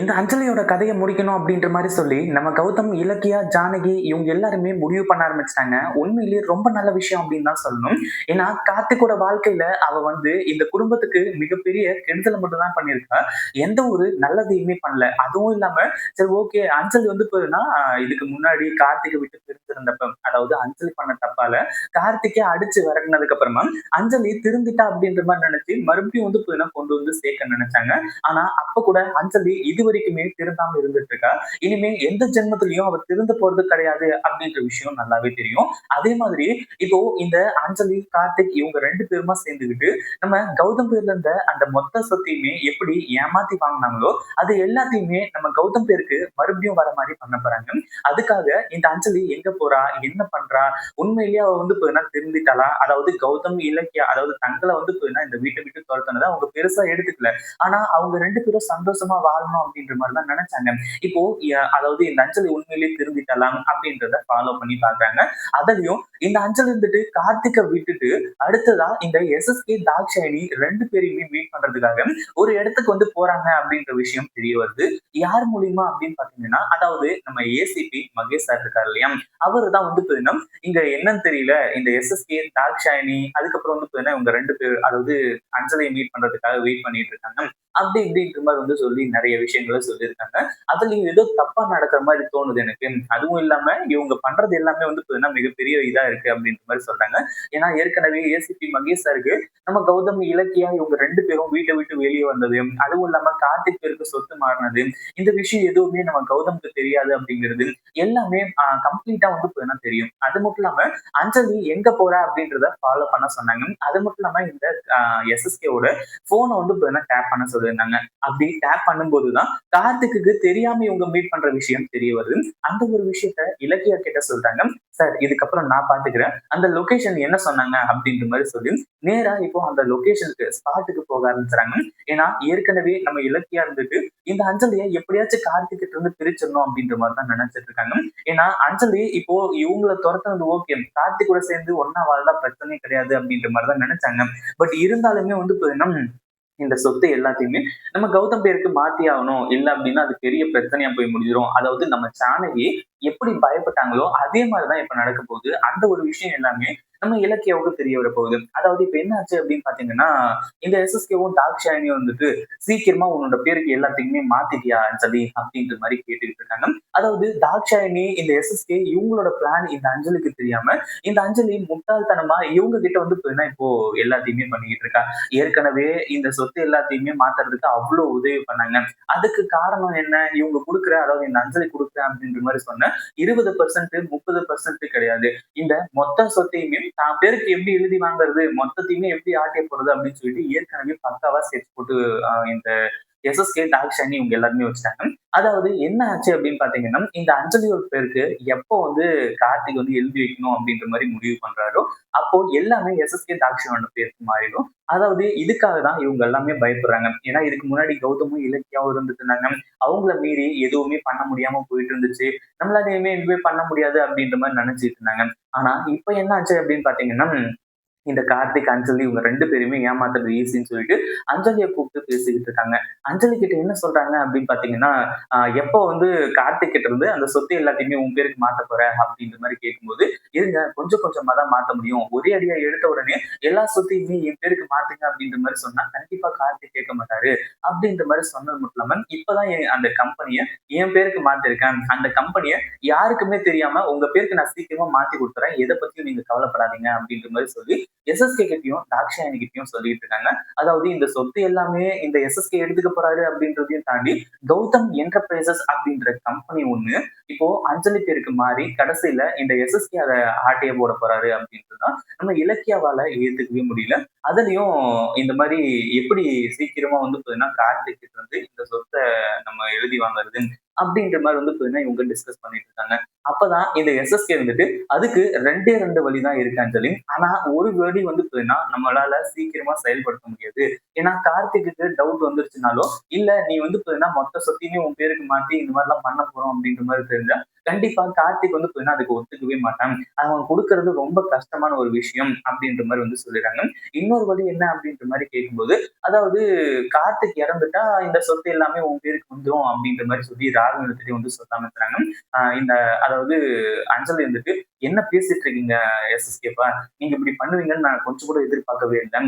இந்த அஞ்சலியோட கதையை முடிக்கணும் அப்படின்ற மாதிரி சொல்லி நம்ம கௌதம் இலக்கியா ஜானகி இவங்க எல்லாருமே முடிவு பண்ண ஆரம்பிச்சிட்டாங்க. உண்மையிலேயே ரொம்ப நல்ல விஷயம் அப்படின்னு தான் சொல்லணும். ஏன்னா கார்த்திகோட வாழ்க்கையில அவ வந்து இந்த குடும்பத்துக்கு மிகப்பெரிய கெடுதலை மட்டும் தான் பண்ணியிருக்கா. எந்த ஒரு நல்லதையுமே பண்ணல. அதுவும் இல்லாம சரி ஓகே அஞ்சலி வந்து போயிருந்தா இதுக்கு முன்னாடி கார்த்திகை விட்டு பிரிந்திருந்தப்ப அதாவது அஞ்சலி பண்ண தப்பால கார்த்திகே அடிச்சு விரட்டினதுக்கு அப்புறமா அஞ்சலி திருந்திட்டா அப்படின்ற மாதிரி நினைச்சு மறுபடியும் வந்து புதினா கொண்டு வந்து சேர்க்க நினைச்சாங்க. ஆனா அப்ப கூட அஞ்சலி இது வரைக்குமே திருந்தாம இருந்துட்டு இருக்கா. இனிமே எந்த ஜென்மத்திலயும் அவ திருந்து போறது கிடையாது அப்படின்ற விஷயம் நல்லாவே தெரியும். அதே மாதிரி இப்போ இந்த அஞ்சலி கார்த்திக் இவங்க ரெண்டு பேருமா சேர்ந்துக்கிட்டு நம்ம கௌதம் பேர்ல இருந்த அந்த மொத்த சொத்தையுமே எப்படி ஏமாத்தி வாங்கினாங்களோ அது எல்லாத்தையுமே நம்ம கௌதம் பேருக்கு மறுபடியும் வர மாதிரி பண்ண போறாங்க. அதுக்காக இந்த அஞ்சலி எங்க போறா என்ன பண்றா? உண்மையிலேயே அவ வந்து போயினா திருந்திட்டாளா? அதாவது கௌதம் இலக்கியா அதாவது தங்களை வந்து போயினா இந்த வீட்டை விட்டு துரத்துனதை அவங்க பெருசா எடுத்துக்கல. ஆனா அவங்க ரெண்டு பேரும் சந்தோஷமா வாழணும் அப்படின்ற மாதிரி தான் நினைச்சாங்க. இப்போ அதாவது இந்த அஞ்சலி உண்மையிலேயே திருந்திட்டலாம் அப்படின்றத ஃபாலோ பண்ணி பாக்குறாங்க அதுலயும் இந்த அஞ்சல் இருந்துட்டு கார்த்திகை விட்டுட்டு அடுத்ததா இந்த எஸ்எஸ்கே தாக்ஷாயினி ரெண்டு பேரையுமே மீட் பண்றதுக்காக ஒரு இடத்துக்கு வந்து போறாங்க அப்படின்ற விஷயம் தெரிய வருது. யார் மூலியமா அப்படின்னு பாத்தீங்கன்னா அதாவது நம்ம ஏசிபி மகேஷ் சார் இருக்காரு இல்லையா? அவர் தான் வந்து போயினா இங்க என்னன்னு தெரியல இந்த எஸ்எஸ்கே தாக்ஷாயினி அதுக்கப்புறம் வந்து போயினா இவங்க ரெண்டு பேர். அதாவது அஞ்சலியை மீட் பண்றதுக்காக வெயிட் பண்ணிட்டு இருக்காங்க. அப்படி இப்படின்ற மாதிரி வந்து சொல்லி நிறைய விஷயங்களை சொல்லியிருக்காங்க. அதுல ஏதோ தப்பா நடக்கிற மாதிரி தோணுது எனக்கு. அதுவும் இல்லாம இவங்க பண்றது எல்லாமே வந்து பார்த்தீங்கன்னா மிகப்பெரிய இதா இருக்கு அப்படின்ற மாதிரி சொல்றாங்க. ஏன்னா ஏற்கனவே ஏசிபி மகேஷ் சாருக்கு நம்ம கௌதம் இலக்கியா இவங்க ரெண்டு பேரும் வீட்டை விட்டு வெளியே வந்தது. அதுவும் இல்லாம கார்த்திக் பேருக்கு சொத்து மாறினது. இந்த விஷயம் எதுவுமே நம்ம கௌதமுக்கு தெரியாது அப்படிங்கிறது எல்லாமே கம்ப்ளீட்டா வந்து பார்த்தீங்கன்னா தெரியும். அது மட்டும் இல்லாம அஞ்சலி எங்க போறா அப்படின்றத ஃபாலோ பண்ண சொன்னாங்க. அது மட்டும் இல்லாம இந்த எஸ்எஸ்கேவோட போனை வந்து டேப் பண்ண சொல்லியிருந்தாங்க. அப்படி டேப் பண்ணும்போதுதான் கார்த்திக்கு தெரியாம இவங்க மீட் பண்ற விஷயம் தெரிய வருது. அந்த ஒரு விஷயத்த இலக்கியா கிட்ட சொல்றாங்க சார் இதுக்கப்புறம் நான் பாத்துக்கிறேன். அந்த லொகேஷன் என்ன சொன்னாங்க? அப்படின்ற மாதிரி சொல்லி நேரா இப்போ அந்த லொகேஷனுக்கு ஸ்பாட்டுக்கு போக ஆரம்பிச்சுறாங்க. ஏன்னா ஏற்கனவே நம்ம இலக்கியா இருந்துட்டு இந்த அஞ்சலியை எப்படியாச்சும் கார்த்திகிட்ட இருந்து பிரிச்சிடணும் அப்படின்ற மாதிரி தான் நினைச்சிட்டு இருக்காங்க. ஏன்னா அஞ்சலி இப்போ இவங்கள துரத்துனது ஓகே கார்த்திக் கூட சேர்ந்து ஒன்னா வாழ்ந்தா பிரச்சனையே கிடையாது அப்படின்ற மாதிரி தான் நினைச்சாங்க. பட் இருந்தாலுமே வந்து இந்த சொத்து எல்லாத்தையுமே நம்ம கௌதம் பேருக்கு மாத்தி ஆகணும். இல்லை அப்படின்னா அது பெரிய பிரச்சனையா போய் முடிஞ்சிடும் அதாவது நம்ம சாணகி எப்படி பயப்பட்டாங்களோ அதே மாதிரிதான் இப்ப நடக்க போகுது. அந்த ஒரு விஷயம் எல்லாமே நம்ம இலக்கியாவுக்கு தெரிய வர போகுது. அதாவது இப்ப என்ன ஆச்சு அப்படின்னு பாத்தீங்கன்னா இந்த எஸ்எஸ்கேவும் தாக்ஷாயினியும் வந்துட்டு சீக்கிரமா உன்னோட பேருக்கு எல்லாத்தையுமே மாத்திட்டியான்னு சொல்லி அப்படின்ற மாதிரி கேட்டுக்கிட்டு இருக்காங்க. அதாவது டாக்ஷாயினி இந்த எஸ்எஸ்கே இவங்களோட பிளான் இந்த அஞ்சலிக்கு தெரியாம இந்த அஞ்சலி முட்டாள்தனமா இவங்க கிட்ட வந்து இப்போ எல்லாத்தையுமே பண்ணிக்கிட்டு இருக்கா? ஏற்கனவே இந்த சொத்து எல்லாத்தையுமே மாத்துறதுக்கு அவ்வளவு உதவி பண்ணாங்க. அதுக்கு காரணம் என்ன? இவங்க கொடுக்குற அதாவது இந்த அஞ்சலி கொடுக்குற அப்படின்ற மாதிரி சொன்ன இருபது பர்சன்ட் முப்பது பர்சன்ட் கிடையாது. இந்த மொத்த சொத்தையுமே தான் பேருக்கு எப்படி எழுதி வாங்குறது மொத்தத்தையுமே எப்படி ஆட்டிய போறது அப்படின்னு சொல்லிட்டு ஏற்கனவே பக்காவா சேர்த்து போட்டு இந்த எஸ்எஸ்கே டாக்ஷன் இவங்க எல்லாருமே வச்சுட்டாங்க. அதாவது என்ன ஆச்சு அப்படின்னு பாத்தீங்கன்னா இந்த அஞ்சலியோட பேருக்கு எப்போ வந்து கார்த்திக் வந்து எழுதி வைக்கணும் அப்படின்ற மாதிரி முடிவு பண்றாரோ அப்போ எல்லாமே எஸ்எஸ்கே டாக்ஷனோட பேருக்கு மாறிடும். அதாவது இதுக்காக தான் இவங்க எல்லாமே பயப்படுறாங்க. ஏன்னா இதுக்கு முன்னாடி கௌதமும் இலக்கியாவும் இருந்துட்டு இருந்தாங்க. அவங்கள மீறி எதுவுமே பண்ண முடியாம போயிட்டு இருந்துச்சு. நம்மளால எதுவுமே பண்ண முடியாது அப்படின்ற மாதிரி நினைச்சிட்டு இருந்தாங்க. ஆனா இப்ப என்ன ஆச்சு அப்படின்னு பாத்தீங்கன்னா இந்த கார்த்திக் அஞ்சலி இவங்க ரெண்டு பேருமே ஏமாத்துறது ஈஸின்னு சொல்லிட்டு அஞ்சலியை கூப்பிட்டு பேசிக்கிட்டு இருக்காங்க. அஞ்சலி கிட்ட என்ன சொல்றாங்க அப்படின்னு பாத்தீங்கன்னா எப்போ வந்து கார்த்திக் கிட்ட இருந்து அந்த சொத்து எல்லாத்தையுமே உன் பேருக்கு மாத்த போற? அப்படின்ற மாதிரி கேட்கும்போது இருங்க கொஞ்சம் கொஞ்சமா தான் மாத்த முடியும். ஒரே அடியா எடுத்த உடனே எல்லா சொத்தையுமே என் பேருக்கு மாத்துங்க அப்படின்ற மாதிரி சொன்னா கண்டிப்பா கார்த்திக் கேட்க மாட்டாரு அப்படின்ற மாதிரி சொன்னது மட்டும் இல்லாம இப்பதான் அந்த கம்பெனியை என் பேருக்கு மாத்திருக்கேன். அந்த கம்பெனியை யாருக்குமே தெரியாம உங்க பேருக்கு நான் சீக்கிரமா மாத்தி கொடுத்துறேன். எதை பத்தியும் நீங்க கவலைப்படாதீங்க அப்படின்ற மாதிரி சொல்லி எஸ்எஸ்கே கிட்டையும் தாக்ஷாயணி கிட்டையும் சொல்லிட்டு இருக்காங்க. அதாவது இந்த சொத்து எல்லாமே இந்த எஸ்எஸ்கே எடுத்துக்க போறாரு அப்படின்றதையும் தாண்டி கௌதம் என்டர்பிரைசஸ் அப்படின்ற கம்பெனி ஒண்ணு இப்போ அஞ்சலி பேருக்கு மாறி கடைசியில இந்த எஸ்எஸ்கே அதை ஆட்டைய போட போறாரு அப்படின்றதுதான் நம்ம இலக்கியாவால ஏத்துக்கவே முடியல. அதுலயும் இந்த மாதிரி எப்படி சீக்கிரமா வந்து பாத்தீங்கன்னா கார்த்திக் வந்து இந்த சொத்தை நம்ம எழுதி வாங்குறது அப்படின்ற மாதிரி வந்து பார்த்தீங்கன்னா இவங்க டிஸ்கஸ் பண்ணிட்டு இருக்காங்க. அப்பதான் இந்த எஸ்எஸ்கே வந்துட்டு அதுக்கு ரெண்டே ரெண்டு வழி தான் இருக்கான்னு சொல்லி ஆனா ஒரு வழி வந்து பார்த்தீங்கன்னா நம்மளால சீக்கிரமா செயல்படுத்த முடியாது. ஏன்னா கார்த்திக்கு டவுட் வந்துருச்சுனாலோ இல்ல நீ வந்து பார்த்தீங்கன்னா மொத்த சொத்தையுமே உன் பேருக்கு மாட்டி இந்த மாதிரிலாம் பண்ண போறோம் அப்படின்ற மாதிரி தெரிஞ்சா கண்டிப்பா கார்த்திக் வந்து பாத்தீங்கன்னா அதுக்கு ஒத்துக்கவே மாட்டான். அவங்க கொடுக்கறது ரொம்ப கஷ்டமான ஒரு விஷயம் அப்படின்ற மாதிரி வந்து சொல்லிடுறாங்க. இன்னொரு வழி என்ன அப்படின்ற மாதிரி கேட்கும்போது அதாவது கார்த்திக் இறந்துட்டா இந்த சொத்து எல்லாமே உன் பேருக்கு வந்துடும் அப்படின்ற மாதிரி சொல்லி ராகு வந்து சொல்லாம இருக்கிறாங்க. ஆஹ் இந்த அதாவது அஞ்சலி வந்துட்டு என்ன பேசிட்டு இருக்கீங்க எஸ்எஸ்கேப்பா நீங்க இப்படி பண்ணுவீங்கன்னு நான் கொஞ்சம் கூட எதிர்பார்க்கவே இல்லை.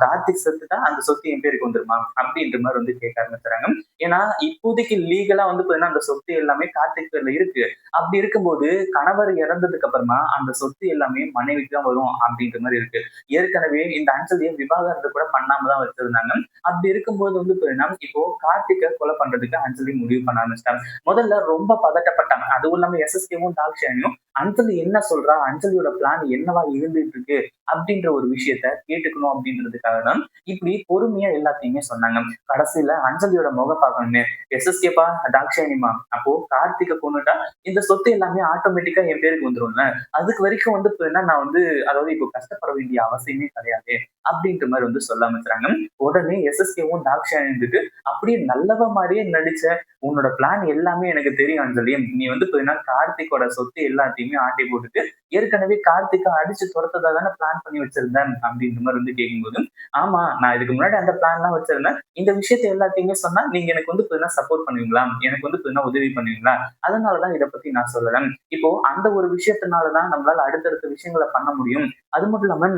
கார்த்திக் கார்த்திக் செத்துட்டா அந்த சொத்து என் பேருக்கு வந்துருமா? அப்படின்ற மாதிரி வந்து கேட்க ஆரம்பிச்சுறாங்க ஏன்னா இப்போதைக்கு லீகலா வந்து பாத்தீங்கன்னா அந்த சொத்து எல்லாமே கார்த்திக் பேர்ல இருக்கு. அப்படி இருக்கும்போது கணவர் இறந்ததுக்கு அப்புறமா அந்த சொத்து எல்லாமே மனைவிக்கு தான் வரும் அப்படின்ற மாதிரி இருக்கு. ஏற்கனவே இந்த அஞ்சலியை விவாகரத்து கூட பண்ணாம தான் வச்சிருந்தாங்க. அப்படி இருக்கும்போது வந்து பாத்தீங்கன்னா இப்போ கார்த்திகை கொலை பண்றதுக்கு அஞ்சலி முடிவு பண்ண ஆரம்பிச்சிட்டாங்க. முதல்ல ரொம்ப பதட்டப்பட்டாங்க. அதுவும் இல்லாம எஸ்எஸ்கேவும் தாக்ஷானியும் அஞ்சலி என்ன என்ன சொல்றா? அஞ்சலியோட பிளான் என்னவா இருந்துட்டு இருக்கு அப்படின்ற ஒரு விஷயத்த கேட்டுக்கணும் அப்படின்றதுக்காக தான் இப்படி பொறுமையா எல்லாத்தையுமே சொன்னாங்க. கடைசியில அஞ்சலியோட முக பார்க்கணும்னு. எஸ்எஸ்கேப்பா தாக்ஷானிமா அப்போ கார்த்திகை கொண்டுட்டா இந்த சொத்து எல்லாமே ஆட்டோமேட்டிக்கா என் பேருக்கு வந்துரும்ல. அதுக்கு வரைக்கும் வந்து நான் வந்து அதாவது இப்போ கஷ்டப்பட வேண்டிய அவசியமே கிடையாது. அப்படின்ற மாதிரி வந்து சொல்ல ஆரம்பிச்சாங்க உடனே எஸ்எஸ்கேவும் தாக்ஷா இருந்துட்டு அப்படியே நல்லவ மாதிரியே நடிச்ச உன்னோட பிளான் எல்லாமே எனக்கு தெரியும் அஞ்சலி. நீ வந்து போயினா கார்த்திகோட சொத்து எல்லாத்தையுமே ஆட்டி போட்டுட்டு ஏற்கனவே கார்த்திகை அடிச்சு துரத்ததா தானே பிளான் பண்ணி வச்சிருந்தேன் அப்படின்ற மாதிரி வந்து கேட்கும்போது ஆமா நான் இதுக்கு முன்னாடி அந்த பிளான் எல்லாம் வச்சிருந்தேன். இந்த விஷயத்த எல்லாத்தையுமே சொன்னா நீங்க எனக்கு வந்து பாத்தீங்கன்னா சப்போர்ட் பண்ணுவீங்களா? எனக்கு வந்து பாத்தீங்கன்னா உதவி பண்ணுவீங்களா? அதனாலதான் இதை பத்தி நான் சொல்லலை இப்போ அந்த ஒரு விஷயத்தினாலதான் நம்மளால அடுத்தடுத்த விஷயங்களை பண்ண முடியும். அது மட்டும் இல்லாம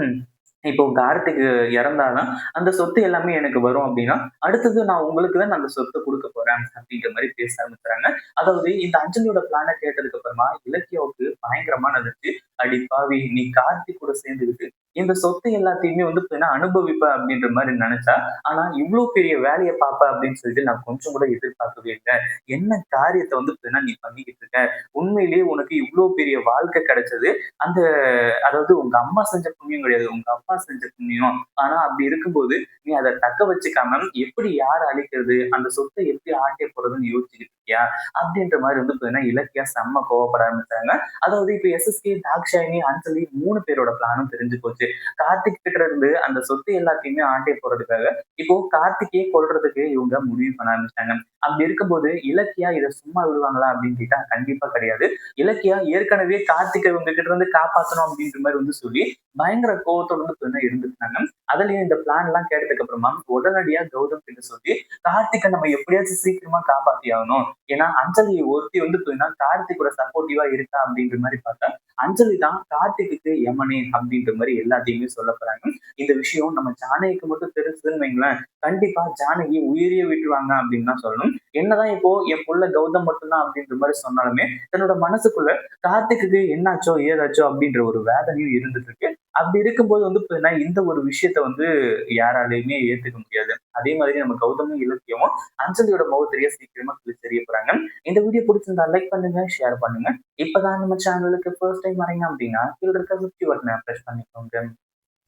இப்போ கார்த்திக் இறந்தாதான் அந்த சொத்து எல்லாமே எனக்கு வரும் அப்படின்னா அடுத்தது நான் உங்களுக்கு தான் அந்த சொத்தை கொடுக்க போறேன் அப்படின்ற மாதிரி பேச ஆரம்பிச்சுறாங்க அதாவது இந்த அஞ்சலியோட பிளானை கேட்டதுக்கு அப்புறமா இலக்கியாவுக்கு பயங்கரமா நடந்துச்சு அடி பாவி நீ கார்த்திக் கூட சேர்ந்துக்கிட்டு இந்த சொத்து எல்லாத்தையுமே வந்து பாத்தீங்கன்னா அனுபவிப்ப அப்படின்ற மாதிரி நினைச்சா ஆனா இவ்வளவு பெரிய வேலையை பார்ப்பேன் அப்படின்னு சொல்லிட்டு நான் கொஞ்சம் கூட எதிர்பார்க்கவே இல்லை. என்ன காரியத்தை வந்து நீ பண்ணிக்கிட்டு இருக்க? உண்மையிலேயே உனக்கு இவ்வளவு பெரிய வாழ்க்கை கிடைச்சது. அந்த அதாவது உங்க அம்மா செஞ்ச புண்ணியம் கிடையாது. உங்க அப்பா செஞ்ச புண்ணியம். ஆனா அப்படி இருக்கும்போது நீ அதை தக்க வச்சுக்காம எப்படி யார் அழிக்கிறது? அந்த சொத்தை எப்படி ஆட்டிய போறதுன்னு யோசிச்சுக்கிட்டு இருக்கியா? அப்படின்ற மாதிரி வந்து பாத்தீங்கன்னா இலக்கியா செம்ம கோவப்பட ஆரம்பிச்சாங்க. அதாவது இப்ப எஸ்எஸ்கே தாக்ஷாயினி அஞ்சலி மூணு பேரோட பிளானும் தெரிஞ்சு போச்சு கார்த்திக் கிட்ட இருந்து அந்த சொத்து எல்லாத்தையுமே ஆண்டே போறதுக்காக இப்போ கார்த்திகே கொல்றதுக்கு இவங்க முடிவு பண்ண ஆரம்பிச்சிட்டாங்க. அப்படி இருக்கும்போது இலக்கியா இதை சும்மா விடுவாங்களா அப்படின்னு கேட்டா கண்டிப்பா கிடையாது. இலக்கியா ஏற்கனவே கார்த்திகை இவங்க கிட்ட இருந்து காப்பாத்தணும் அப்படின்ற மாதிரி வந்து சொல்லி பயங்கர கோவத்தோட வந்து கொஞ்சம் அதுலயும் இந்த பிளான் எல்லாம் கேட்டதுக்கு அப்புறமா உடனடியா கௌதம் கிட்ட சொல்லி கார்த்திகை நம்ம எப்படியாச்சும் சீக்கிரமா காப்பாத்தி ஆகணும் ஏன்னா அஞ்சலி ஒருத்தி வந்து பாத்தீங்கன்னா கார்த்திகோட சப்போர்ட்டிவா இருக்கா? அப்படின்ற மாதிரி பார்த்தா அஞ்சலி தான் கார்த்திக்கு யமனே அப்படின்ற மாதிரி எல்லாத்தையுமே சொல்ல போறாங்க. இந்த விஷயம் நம்ம ஜானகிக்கு மட்டும் தெரிஞ்சதுன்னு வைங்களேன் கண்டிப்பா ஜானகி உயிரிய விட்டுருவாங்க அப்படின்னு தான் சொல்லணும். என்னதான் இப்போ என் புள்ள கௌதம் மட்டும்தான் அப்படின்ற மாதிரி சொன்னாலுமே தன்னோட மனசுக்குள்ள கார்த்திக்கு என்னாச்சோ ஏதாச்சோ அப்படின்ற ஒரு வேதனையும் இருந்துட்டு இருக்கு. அப்படி இருக்கும்போது வந்து பாத்தீங்கன்னா இந்த ஒரு விஷயத்த வந்து யாராலையுமே ஏற்றுக்க முடியாது. அதே மாதிரி நம்ம கௌதமும் இலக்கியமும் அஞ்சலியோட முகத்திலேயே சீக்கிரமா தெரிய போறாங்க. இந்த வீடியோ பிடிச்சிருந்தா லைக் பண்ணுங்க ஷேர் பண்ணுங்க. இப்பதான் நம்ம சேனலுக்கு ஃபர்ஸ்ட் டைம் வரீங்க அப்படின்னா கீழே இருக்க சுற்றி வரணும் ப்ரெஸ் பண்ணிக்கோங்க.